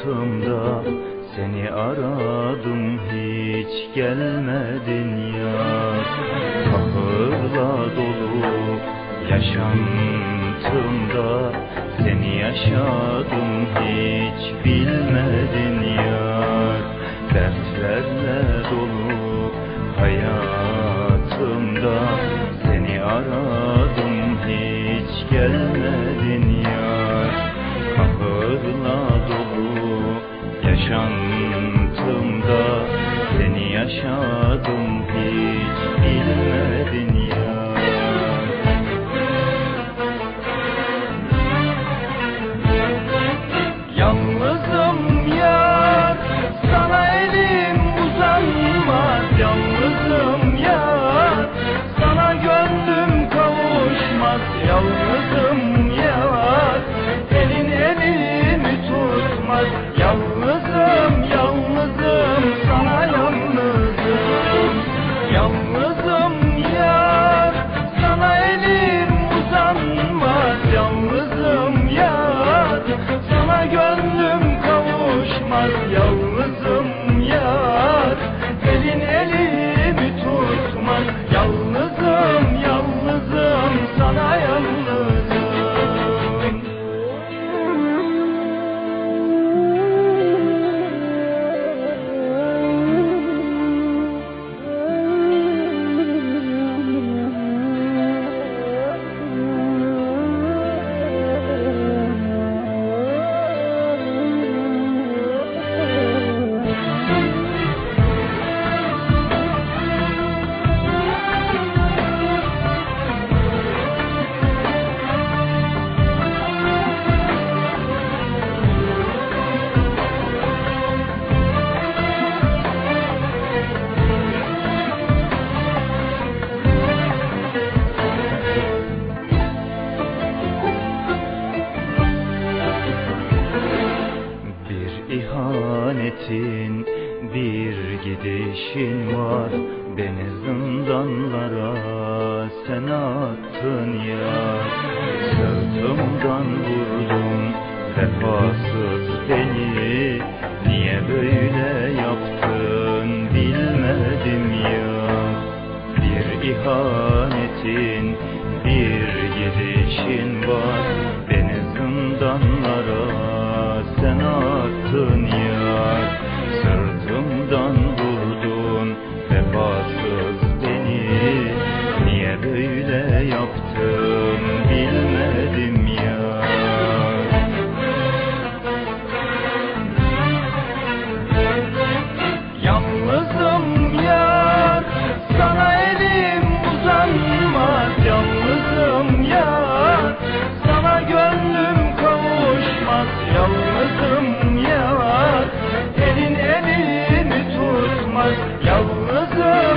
hayatımda Seni aradım hiç gelmedin ya. Kahırla dolu yaşantımda Seni yaşadım hiç bilmedin yar Dertlerle dolu hayatımda Seni aradım hiç gelmedin yar Kahırla yaşantımda Seni yaşadım Yalnızım, gidişin var Beni zindanlara sen attın ya. Sırtımdan vurdun vefasız beni. Niye böyle yaptın bilmedim ya. Bir ihanetin, bir gidişin var Beni zindanlara sen attın yar baktım bilmedim ya. Yalnızım yar sana elim uzanmaz. Yalnızım yar sana gönlüm kavuşmaz. Yalnızım yar elin elimi tutmaz. Yalnızım